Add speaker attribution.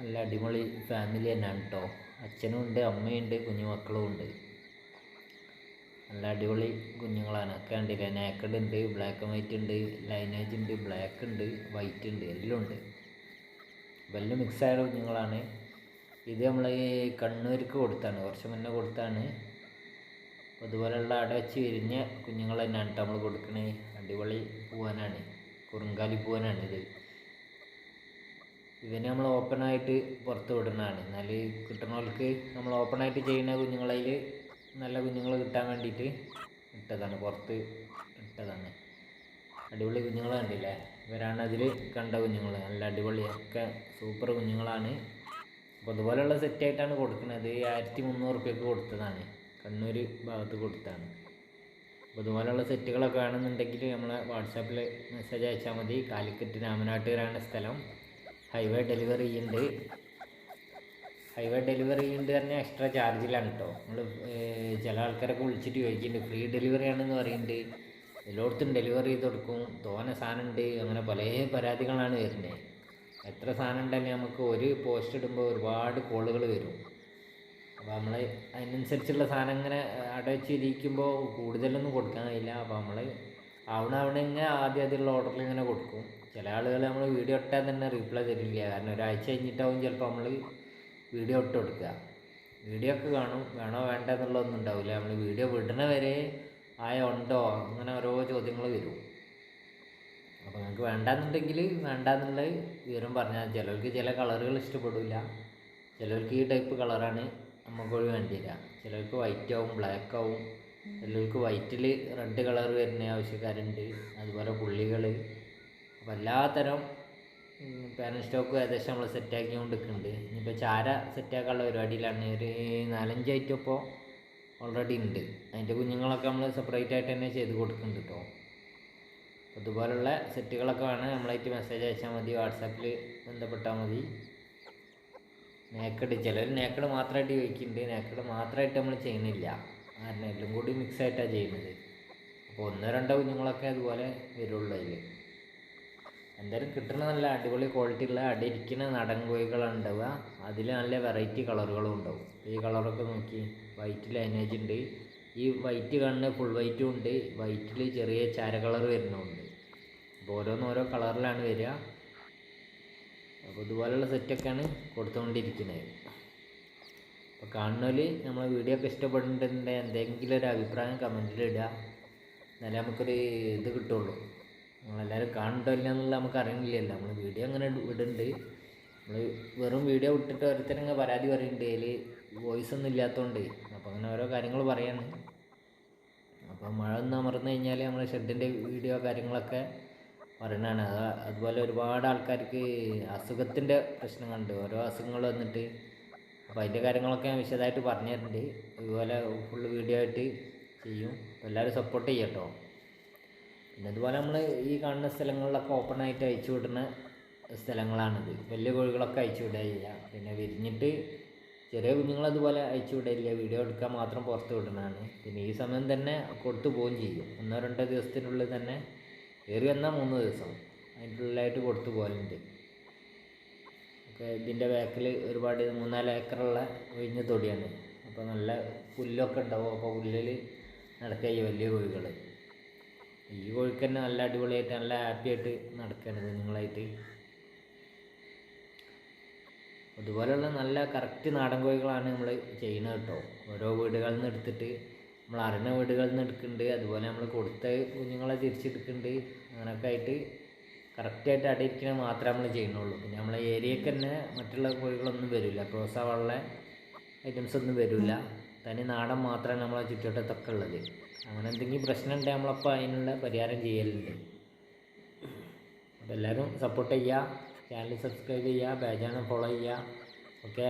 Speaker 1: നല്ല അടിപൊളി ഫാമിലി തന്നെയാണ് കേട്ടോ അച്ഛനും ഉണ്ട് അമ്മയുണ്ട് കുഞ്ഞു മക്കളും ഉണ്ട്. നല്ല അടിപൊളി കുഞ്ഞുങ്ങളാണ്. ഒക്കെ കണ്ടില്ലേ നേക്കഡ് ഉണ്ട് ബ്ലാക്ക് ആൻഡ് വൈറ്റ് ഉണ്ട് ലൈനേജ് ഉണ്ട് ബ്ലാക്ക് ഉണ്ട് വൈറ്റ് ഉണ്ട് എല്ലാം ഉണ്ട്. വലിയ മിക്സായ കുഞ്ഞുങ്ങളാണ്. ഇത് നമ്മൾ കണ്ണൂർക്ക് കൊടുത്താണ്. കുറച്ച് മുന്നേ കൊടുത്താണ്. അതുപോലെയുള്ള അട വെച്ച് വിരിഞ്ഞ കുഞ്ഞുങ്ങൾ തന്നെയാണ് നമ്മൾ കൊടുക്കണേ. അടിപൊളി പൂവാനാണ്. കുറുങ്കാലി പൂവനാണ് ഇത് ഇതിനെ നമ്മൾ ഓപ്പണായിട്ട് പുറത്ത് വിടുന്നതാണ്. എന്നാൽ കിട്ടുന്നവർക്ക് നമ്മൾ ഓപ്പണായിട്ട് ചെയ്യുന്ന കുഞ്ഞുങ്ങളതിൽ നല്ല കുഞ്ഞുങ്ങൾ കിട്ടാൻ വേണ്ടിയിട്ട് ഇട്ടതാണ്. പുറത്ത് ഇട്ടതാണ്. അടിപൊളി കുഞ്ഞുങ്ങൾ കണ്ടില്ലേ? ഇവരാണ് അതിൽ കണ്ട കുഞ്ഞുങ്ങൾ നല്ല അടിപൊളിയൊക്കെ സൂപ്പർ കുഞ്ഞുങ്ങളാണ്. അപ്പോൾ അതുപോലെയുള്ള സെറ്റായിട്ടാണ് കൊടുക്കുന്നത്. ആയിരത്തി മുന്നൂറ് റുപ്യക്ക് കൊടുത്തതാണ്. കണ്ണൂർ ഭാഗത്ത് കൊടുത്താണ്. അപ്പോൾ ഇതുപോലെയുള്ള സെറ്റുകളൊക്കെ വേണമെന്നുണ്ടെങ്കിൽ നമ്മളെ വാട്സാപ്പിൽ മെസ്സേജ് അയച്ചാൽ മതി. കാലിക്കറ്റ് രാമനാട്ടുകാരാണ് സ്ഥലം. ഹൈവേ ഡെലിവറി ചെയ്യുന്നുണ്ട് ഹൈവേ ഡെലിവറി ഉണ്ട് തന്നെ എക്സ്ട്രാ ചാർജിലാണ് കേട്ടോ നമ്മൾ ചില ആൾക്കാരൊക്കെ വിളിച്ചിട്ട് ചോദിക്കുന്നുണ്ട് ഫ്രീ ഡെലിവറി ആണെന്ന് പറയുന്നുണ്ട് എല്ലായിടത്തും ഡെലിവറി ചെയ്ത് കൊടുക്കും. തോനെ സാധനം ഉണ്ട്. അങ്ങനെ പല പരാതികളാണ് വരുന്നത് എത്ര സാധനം ഉണ്ടെങ്കിൽ നമുക്ക് ഒരു പോസ്റ്റ് ഇടുമ്പോൾ ഒരുപാട് കോളുകൾ വരും. അപ്പോൾ നമ്മൾ അതിനനുസരിച്ചുള്ള സാധനം ഇങ്ങനെ അടച്ചിരിക്കുമ്പോൾ കൂടുതലൊന്നും കൊടുക്കാൻ കഴിയില്ല. അപ്പോൾ നമ്മൾ ആവണ അവിടെ ഇങ്ങനെ ആദ്യം ആദ്യമുള്ള ഓർഡറിൽ ഇങ്ങനെ കൊടുക്കും. ചില ആളുകൾ നമ്മൾ വീഡിയോ ഇട്ടാൽ തന്നെ റീപ്ലൈ തരില്ല. കാരണം ഒരാഴ്ച കഴിഞ്ഞിട്ടാവും ചിലപ്പോൾ നമ്മൾ വീഡിയോ ഇട്ട് കൊടുക്കുക വീഡിയോ ഒക്കെ കാണും. വേണോ വേണ്ട എന്നുള്ളതൊന്നും ഉണ്ടാവില്ല നമ്മൾ വീഡിയോ വിടണ വരെ ആയ ഉണ്ടോ? അങ്ങനെ ഓരോ ചോദ്യങ്ങൾ വരും. അപ്പോൾ നിങ്ങൾക്ക് വേണ്ടാന്നുണ്ടെങ്കിൽ വേണ്ടാന്നുള്ള വിവരം പറഞ്ഞാൽ ചിലർക്ക് ചില കളറുകൾ ഇഷ്ടപ്പെടില്ല ചിലർക്ക് ഈ ടൈപ്പ് കളറാണ് നമുക്ക് വേണ്ടി വരിക. ചിലർക്ക് വൈറ്റ് ആവും ബ്ലാക്ക് ആവും. ചിലർക്ക് വൈറ്റിൽ റെഡ് കളർ വരുന്ന ആവശ്യക്കാരുണ്ട്. അതുപോലെ പുള്ളികൾ അപ്പോൾ എല്ലാത്തരം പാനൽ സ്റ്റോക്ക് ഏകദേശം നമ്മൾ സെറ്റാക്കി കൊണ്ടിരിക്കുന്നുണ്ട് ഇനിയിപ്പോൾ ചാര സെറ്റാക്കാനുള്ള പരിപാടിയിലാണ്. ഒരു നാലഞ്ച് ഐറ്റം ഇപ്പോൾ ഓൾറെഡി ഉണ്ട്. അതിന്റെ കുഞ്ഞുങ്ങളൊക്കെ നമ്മൾ സെപ്പറേറ്റ് ആയിട്ട് തന്നെ ചെയ്ത് കൊടുക്കുന്നുണ്ട് കേട്ടോ അതുപോലുള്ള സെറ്റുകളൊക്കെ വേണം നമ്മളായിട്ട് മെസ്സേജ് അയച്ചാൽ മതി. വാട്സാപ്പിൽ ബന്ധപ്പെട്ടാൽ മതി. നേക്കഡ് ചിലർ നേക്കഡ് മാത്രമായിട്ട് ചോദിക്കുന്നുണ്ട്. നേക്കഡ് മാത്രമായിട്ട് നമ്മൾ ചെയ്യുന്നില്ല. കാരണം എല്ലാം കൂടി മിക്സ് ആയിട്ടാണ് ചെയ്യുന്നത്. അപ്പോൾ ഒന്നോ രണ്ടോ കുഞ്ഞുങ്ങളൊക്കെ അതുപോലെ വരുള്ളൂ അതിൽ എന്തായാലും കിട്ടുന്ന നല്ല അടിപൊളി ക്വാളിറ്റി ഉള്ള അടിയിരിക്കുന്ന ഇരിക്കുന്ന കോഴികളാണ് അതിൽ നല്ല വെറൈറ്റി കളറുകളും ഉണ്ടാവും. ഈ കളറൊക്കെ നോക്കി വൈറ്റ് ലൈനേജ് ഉണ്ട്. ഈ വൈറ്റ് കാണുന്ന ഫുൾ വൈറ്റും ഉണ്ട്. വൈറ്റിൽ ചെറിയ ചാര കളർ വരുന്നുണ്ട് അപ്പോൾ ഓരോന്നോരോ കളറിലാണ് വരിക. അപ്പോൾ ഇതുപോലെയുള്ള സെറ്റൊക്കെയാണ് കൊടുത്തുകൊണ്ടിരിക്കുന്നത്. അപ്പോൾ കാണുന്നവർ നമ്മളെ വീഡിയോ ഒക്കെ ഇഷ്ടപ്പെടുന്നുണ്ടെങ്കിൽ എന്തെങ്കിലും ഒരു അഭിപ്രായം കമന്റിൽ ഇടുക എന്നാലേ നമുക്കൊരു ഇത് കിട്ടുള്ളൂ. നമ്മളെല്ലാവരും കാണണ്ടോ ഇല്ല എന്നുള്ളത് നമുക്ക് അറിയണില്ലല്ലോ. നമ്മൾ വീഡിയോ അങ്ങനെ ഇടുന്നുണ്ട് നമ്മൾ വെറും വീഡിയോ വിട്ടിട്ട് ഓരോരുത്തരങ്ങ് പരാതി പറയുന്നുണ്ട് അതിൽ വോയിസ് ഒന്നും ഇല്ലാത്തതുകൊണ്ട് അപ്പോൾ അങ്ങനെ ഓരോ കാര്യങ്ങൾ പറയാണ്. അപ്പോൾ മഴ ഒന്ന് അമർന്നു കഴിഞ്ഞാൽ നമ്മൾ ഷെഡിന്റെ വീഡിയോ കാര്യങ്ങളൊക്കെ പറയണതാണ്. അത് അതുപോലെ ഒരുപാട് ആൾക്കാർക്ക് അസുഖത്തിന്റെ പ്രശ്നങ്ങളുണ്ട്. ഓരോ അസുഖങ്ങൾ വന്നിട്ട് അപ്പോൾ അതിന്റെ കാര്യങ്ങളൊക്കെ ഞാൻ വിശദമായിട്ട് പറഞ്ഞു തരുന്നുണ്ട് ഇതുപോലെ ഫുൾ വീഡിയോ ആയിട്ട് ചെയ്യും. എല്ലാവരും സപ്പോർട്ട് ചെയ്യട്ടോ പിന്നെ അതുപോലെ നമ്മൾ ഈ കാണുന്ന സ്ഥലങ്ങളിലൊക്കെ ഓപ്പൺ ആയിട്ട് അയച്ചു വിടുന്ന സ്ഥലങ്ങളാണിത്. വലിയ കോഴികളൊക്കെ അയച്ചു വിടുക ചെയ്യുക പിന്നെ വിരിഞ്ഞിട്ട് ചെറിയ കുഞ്ഞുങ്ങളതുപോലെ അയച്ചു വിടില്ല വീഡിയോ എടുക്കാൻ മാത്രം പുറത്ത് വിടുന്നതാണ്. പിന്നെ ഈ സമയം തന്നെ കൊടുത്തു പോവുകയും ചെയ്യും. ഒന്നോ രണ്ടോ ദിവസത്തിനുള്ളിൽ തന്നെ കയറി വന്നാൽ മൂന്ന് ദിവസം. അതിന്റെ ഉള്ളിലായിട്ട് കൊടുത്തു പോകലുണ്ട്. ഇതിന്റെ ബാക്കിൽ ഒരുപാട് മൂന്നാൽ ഏക്കറുള്ള ഒഴിഞ്ഞ തൊടിയാണ്. അപ്പോൾ നല്ല പുല്ലൊക്കെ ഉണ്ടാവും. അപ്പോൾ പുല്ലിൽ നടക്കുക ഈ വലിയ കോഴികൾ ഈ കോഴിക്ക് തന്നെ നല്ല അടിപൊളിയായിട്ട് നല്ല ഹാപ്പിയായിട്ട് നടക്കുകയാണ് കുഞ്ഞുങ്ങളായിട്ട്. അതുപോലെയുള്ള നല്ല കറക്റ്റ് നാടൻ കോഴികളാണ് നമ്മൾ ചെയ്യുന്നത് കേട്ടോ. ഓരോ വീടുകളിൽ നിന്ന് എടുത്തിട്ട് നമ്മൾ അറിഞ്ഞ വീടുകളിൽ നിന്ന് എടുക്കുന്നുണ്ട്. അതുപോലെ നമ്മൾ കൊടുത്ത കുഞ്ഞുങ്ങളെ തിരിച്ചെടുക്കുന്നുണ്ട്. അങ്ങനെയൊക്കെ ആയിട്ട് കറക്റ്റായിട്ട് അടയിരിക്കണ മാത്രമേ നമ്മൾ ചെയ്യുന്നുള്ളൂ. പിന്നെ നമ്മളെ ഏരിയക്ക് തന്നെ മറ്റുള്ള കോഴികളൊന്നും വരില്ല ക്രോസ് ആവാനുള്ള ഐറ്റംസ് ഒന്നും വരില്ല തനി നാടൻ മാത്രമാണ് നമ്മളെ ചുറ്റുവട്ടത്തൊക്കെ ഉള്ളത്. അങ്ങനെ എന്തെങ്കിലും പ്രശ്നം ഉണ്ടെങ്കിൽ നമ്മളപ്പോൾ അതിനുള്ള പരിഹാരം ചെയ്യലുണ്ട്. അപ്പോൾ എല്ലാവരും സപ്പോർട്ട് ചെയ്യുക. ചാനൽ സബ്സ്ക്രൈബ് ചെയ്യുക. പേജാണ് ഫോളോ ചെയ്യുക. ഓക്കെ